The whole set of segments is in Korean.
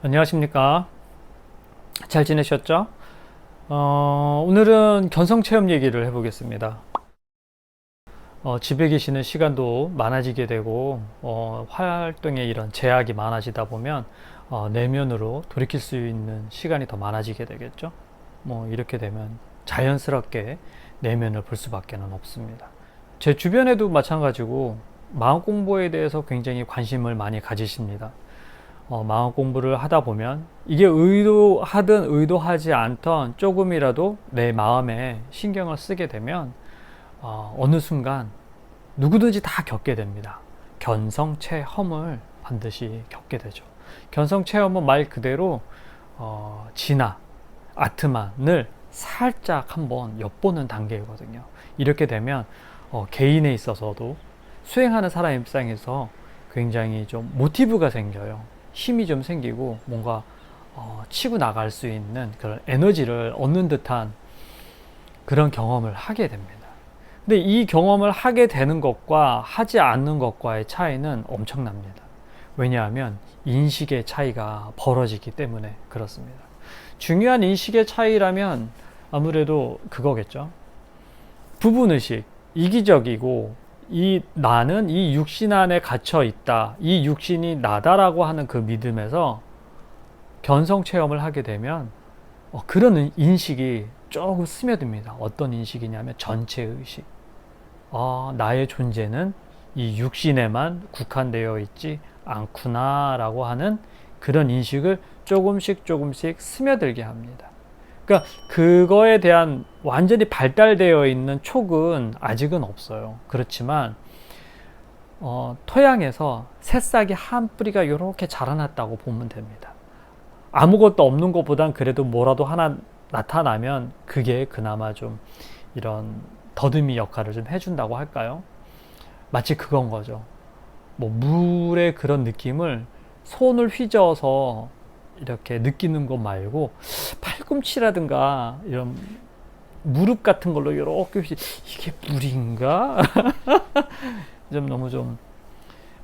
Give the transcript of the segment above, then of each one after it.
안녕하십니까. 잘 지내셨죠? 어, 오늘은 견성 체험 얘기를 해보겠습니다. 어, 집에 계시는 시간도 많아지게 되고, 어, 활동에 이런 제약이 많아지다 보면, 어, 내면으로 돌이킬 수 있는 시간이 더 많아지게 되겠죠? 뭐, 이렇게 되면 자연스럽게 내면을 볼 수밖에 는 없습니다. 제 주변에도 마찬가지고, 마음 공부에 대해서 굉장히 관심을 많이 가지십니다. 어, 마음 공부를 하다 보면 이게 의도하든 의도하지 않던 조금이라도 내 마음에 신경을 쓰게 되면 어, 어느 순간 누구든지 다 겪게 됩니다. 견성체험을 반드시 겪게 되죠. 견성체험은 말 그대로 어, 진화, 아트만을 살짝 한번 엿보는 단계거든요. 이렇게 되면 어, 개인에 있어서도 수행하는 사람 입장에서 굉장히 좀 모티브가 생겨요. 힘이 좀 생기고 뭔가 어, 치고 나갈 수 있는 그런 에너지를 얻는 듯한 그런 경험을 하게 됩니다. 근데 이 경험을 하게 되는 것과 하지 않는 것과의 차이는 엄청납니다. 왜냐하면 인식의 차이가 벌어지기 때문에 그렇습니다. 중요한 인식의 차이라면 아무래도 그거겠죠. 부분의식, 이기적이고 이 나는 이 육신 안에 갇혀 있다. 이 육신이 나다라고 하는 그 믿음에서 견성 체험을 하게 되면 어, 그런 인식이 조금 스며듭니다. 어떤 인식이냐면 전체 의식. 아, 나의 존재는 이 육신에만 국한되어 있지 않구나라고 하는 그런 인식을 조금씩 조금씩 스며들게 합니다. 그러니까 그거에 대한 완전히 발달되어 있는 촉은 아직은 없어요. 그렇지만 어, 토양에서 새싹이 한 뿌리가 이렇게 자라났다고 보면 됩니다. 아무것도 없는 것보단 그래도 뭐라도 하나 나타나면 그게 그나마 좀 이런 더듬이 역할을 좀 해준다고 할까요? 마치 그건 거죠. 뭐 물의 그런 느낌을 손을 휘저어서 이렇게 느끼는 것 말고 팔꿈치라든가 이런 무릎 같은 걸로 이렇게 이게 물인가? 좀 너무 좀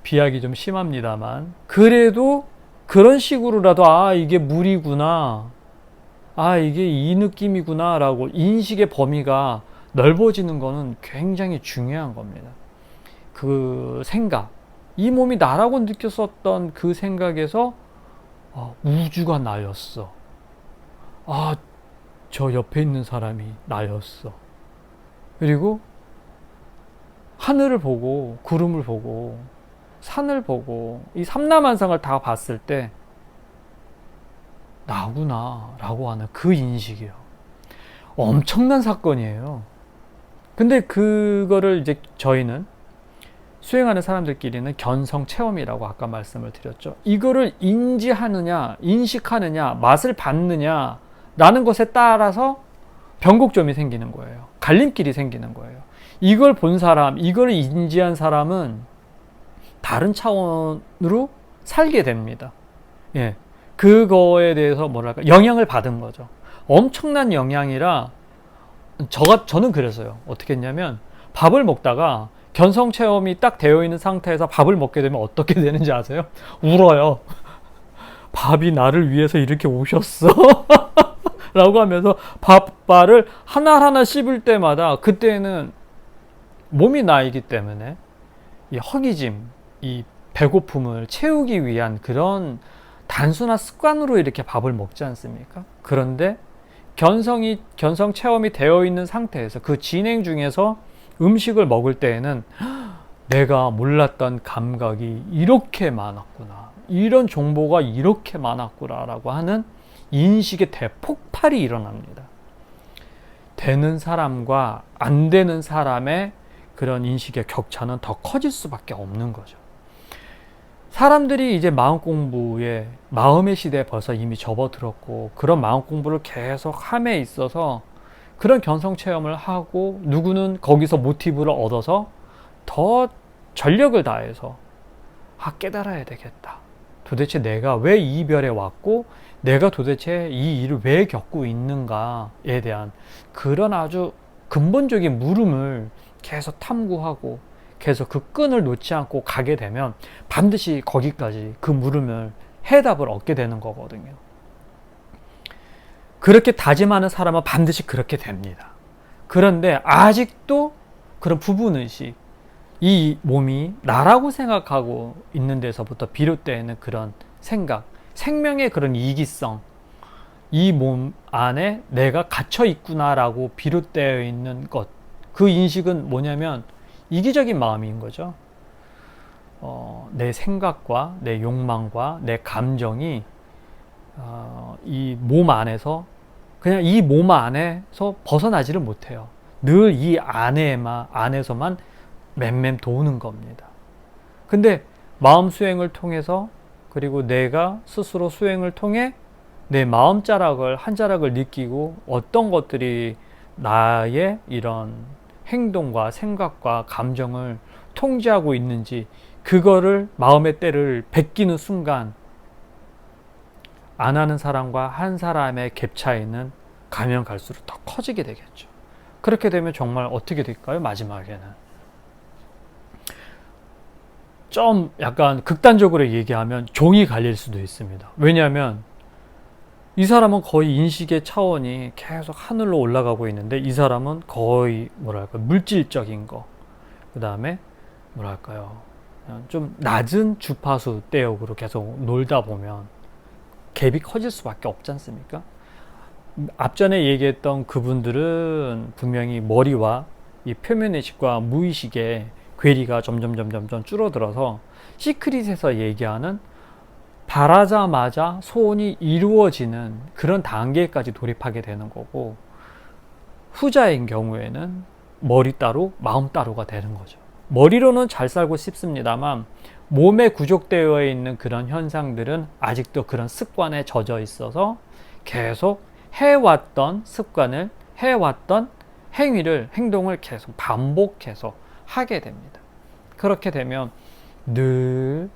비약이 좀 심합니다만 그래도 그런 식으로라도 아 이게 물이구나 아 이게 이 느낌이구나 라고 인식의 범위가 넓어지는 거는 굉장히 중요한 겁니다. 그 생각 이 몸이 나라고 느꼈었던 그 생각에서 아, 우주가 나였어. 아, 저 옆에 있는 사람이 나였어. 그리고 하늘을 보고 구름을 보고 산을 보고 이 삼라만상을 다 봤을 때 나구나라고 하는 그 인식이요. 엄청난 사건이에요. 근데 그거를 이제 저희는 수행하는 사람들끼리는 견성 체험이라고 아까 말씀을 드렸죠. 이거를 인지하느냐, 인식하느냐, 맛을 받느냐, 라는 것에 따라서 변곡점이 생기는 거예요. 갈림길이 생기는 거예요. 이걸 본 사람, 이걸 인지한 사람은 다른 차원으로 살게 됩니다. 예. 그거에 대해서 뭐랄까, 영향을 받은 거죠. 엄청난 영향이라, 저가, 저는 그랬어요. 어떻게 했냐면, 밥을 먹다가 견성 체험이 딱 되어 있는 상태에서 밥을 먹게 되면 어떻게 되는지 아세요? 울어요. 밥이 나를 위해서 이렇게 오셨어. 라고 하면서 밥발을 하나하나 씹을 때마다 그때는 몸이 나이기 때문에 이 허기짐, 이 배고픔을 채우기 위한 그런 단순한 습관으로 이렇게 밥을 먹지 않습니까? 그런데 견성이, 견성 체험이 되어 있는 상태에서 그 진행 중에서 음식을 먹을 때에는 내가 몰랐던 감각이 이렇게 많았구나. 이런 정보가 이렇게 많았구나라고 하는 인식의 대폭발이 일어납니다. 되는 사람과 안 되는 사람의 그런 인식의 격차는 더 커질 수밖에 없는 거죠. 사람들이 이제 마음 공부에 마음의 시대에 벌써 이미 접어들었고 그런 마음 공부를 계속 함에 있어서 그런 견성 체험을 하고 누구는 거기서 모티브를 얻어서 더 전력을 다해서 아 깨달아야 되겠다. 도대체 내가 왜 이별에 왔고 내가 도대체 이 일을 왜 겪고 있는가에 대한 그런 아주 근본적인 물음을 계속 탐구하고 계속 그 끈을 놓지 않고 가게 되면 반드시 거기까지 그 물음을 해답을 얻게 되는 거거든요. 그렇게 다짐하는 사람은 반드시 그렇게 됩니다. 그런데 아직도 그런 부분의식, 이 몸이 나라고 생각하고 있는 데서부터 비롯되는 그런 생각, 생명의 그런 이기성, 이 몸 안에 내가 갇혀 있구나라고 비롯되어 있는 것, 그 인식은 뭐냐면 이기적인 마음인 거죠. 어, 내 생각과 내 욕망과 내 감정이 어, 이 몸 안에서 그냥 이 몸 안에서 벗어나지를 못해요. 늘 이 안에만 안에서만 맴맴 도는 겁니다. 근데 마음 수행을 통해서 그리고 내가 스스로 수행을 통해 내 마음 자락을 한 자락을 느끼고 어떤 것들이 나의 이런 행동과 생각과 감정을 통제하고 있는지 그거를 마음의 때를 베끼는 순간 안 하는 사람과 한 사람의 갭 차이는 가면 갈수록 더 커지게 되겠죠. 그렇게 되면 정말 어떻게 될까요? 마지막에는. 좀 약간 극단적으로 얘기하면 종이 갈릴 수도 있습니다. 왜냐하면 이 사람은 거의 인식의 차원이 계속 하늘로 올라가고 있는데 이 사람은 거의 뭐랄까 물질적인 거, 그 다음에 뭐랄까요 좀 낮은 주파수 대역으로 계속 놀다 보면 갭이 커질 수밖에 없지 않습니까? 앞전에 얘기했던 그분들은 분명히 머리와 이 표면의식과 무의식의 괴리가 점점 점점 점 줄어들어서 시크릿에서 얘기하는 바라자마자 소원이 이루어지는 그런 단계까지 돌입하게 되는 거고 후자인 경우에는 머리 따로 마음 따로가 되는 거죠. 머리로는 잘 살고 싶습니다만 몸에 구족되어 있는 그런 현상들은 아직도 그런 습관에 젖어 있어서 계속 해왔던 습관을 해왔던 행위를 행동을 계속 반복해서 하게 됩니다. 그렇게 되면 늘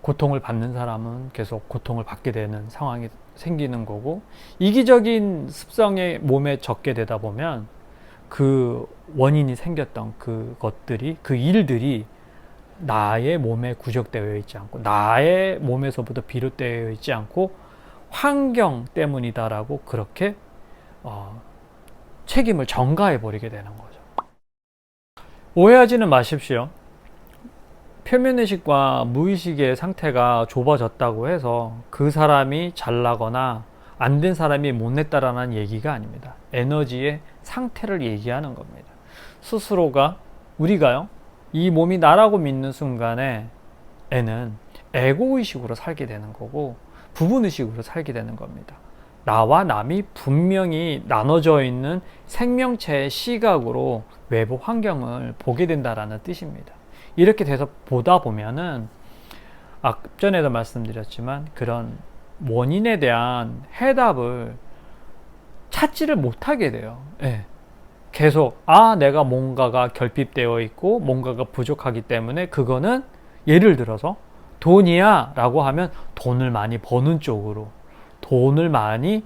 고통을 받는 사람은 계속 고통을 받게 되는 상황이 생기는 거고 이기적인 습성의 몸에 적게 되다 보면 그 원인이 생겼던 그것들이 그 일들이 나의 몸에 구적되어 있지 않고 나의 몸에서부터 비롯되어 있지 않고 환경 때문이다라고 그렇게 어, 책임을 전가해 버리게 되는 거죠. 오해하지는 마십시오. 표면의식과 무의식의 상태가 좁아졌다고 해서 그 사람이 잘나거나 안 된 사람이 못냈다라는 얘기가 아닙니다. 에너지의 상태를 얘기하는 겁니다. 스스로가 우리가요 이 몸이 나라고 믿는 순간에 애는 에고의식으로 살게 되는 거고 부분의식으로 살게 되는 겁니다. 나와 남이 분명히 나눠져 있는 생명체의 시각으로 외부 환경을 보게 된다라는 뜻입니다. 이렇게 돼서 보다 보면은 앞전에도 말씀드렸지만 그런 원인에 대한 해답을 찾지를 못하게 돼요. 예. 계속 아 내가 뭔가가 결핍되어 있고 뭔가가 부족하기 때문에 그거는 예를 들어서 돈이야 라고 하면 돈을 많이 버는 쪽으로 돈을 많이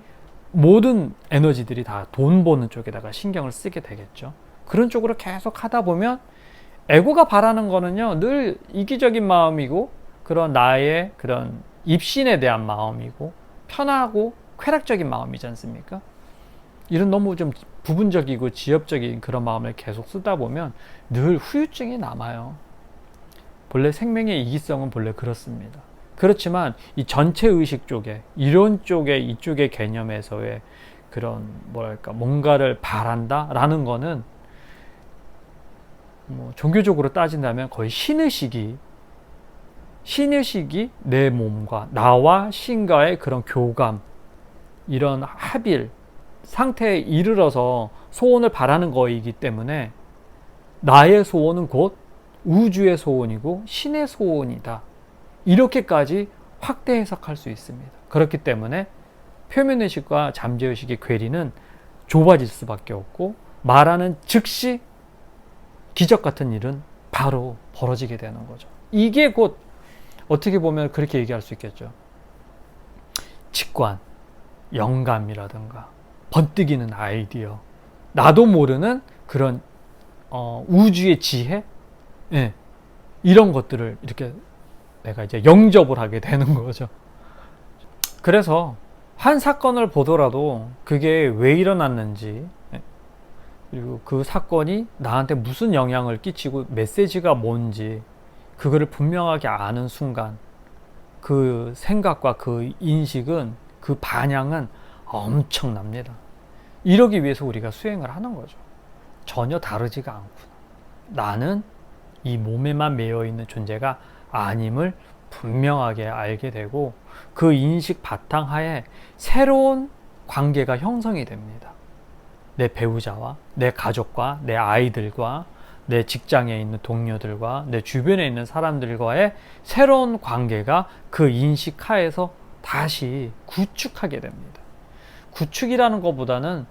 모든 에너지들이 다 돈 버는 쪽에다가 신경을 쓰게 되겠죠. 그런 쪽으로 계속 하다 보면 에고가 바라는 거는요 늘 이기적인 마음이고 그런 나의 그런 입신에 대한 마음이고 편하고 쾌락적인 마음이지 않습니까? 이런 너무 좀 부분적이고 지엽적인 그런 마음을 계속 쓰다 보면 늘 후유증이 남아요. 본래 생명의 이기성은 본래 그렇습니다. 그렇지만 이 전체 의식 쪽에 이런 쪽에 이쪽의 개념에서의 그런 뭐랄까 뭔가를 바란다라는 거는 뭐 종교적으로 따진다면 거의 신의식이 신의식이 내 몸과 나와 신과의 그런 교감 이런 합일 상태에 이르러서 소원을 바라는 거이기 때문에 나의 소원은 곧 우주의 소원이고 신의 소원이다. 이렇게까지 확대 해석할 수 있습니다. 그렇기 때문에 표면의식과 잠재의식의 괴리는 좁아질 수밖에 없고 말하는 즉시 기적 같은 일은 바로 벌어지게 되는 거죠. 이게 곧 어떻게 보면 그렇게 얘기할 수 있겠죠. 직관, 영감이라든가 번뜩이는 아이디어, 나도 모르는 그런 어, 우주의 지혜, 예, 이런 것들을 이렇게 내가 이제 영접을 하게 되는 거죠. 그래서 한 사건을 보더라도 그게 왜 일어났는지 예, 그리고 그 사건이 나한테 무슨 영향을 끼치고 메시지가 뭔지 그거를 분명하게 아는 순간 그 생각과 그 인식은 그 반향은 엄청납니다. 이러기 위해서 우리가 수행을 하는 거죠. 전혀 다르지가 않구나. 나는 이 몸에만 매여 있는 존재가 아님을 분명하게 알게 되고 그 인식 바탕 하에 새로운 관계가 형성이 됩니다. 내 배우자와 내 가족과 내 아이들과 내 직장에 있는 동료들과 내 주변에 있는 사람들과의 새로운 관계가 그 인식 하에서 다시 구축하게 됩니다. 구축이라는 것보다는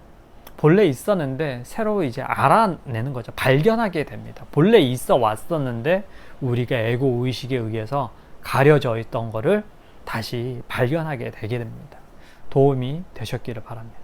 본래 있었는데 새로 이제 알아내는 거죠. 발견하게 됩니다. 본래 있어 왔었는데 우리가 에고 의식에 의해서 가려져 있던 거를 다시 발견하게 되게 됩니다. 도움이 되셨기를 바랍니다.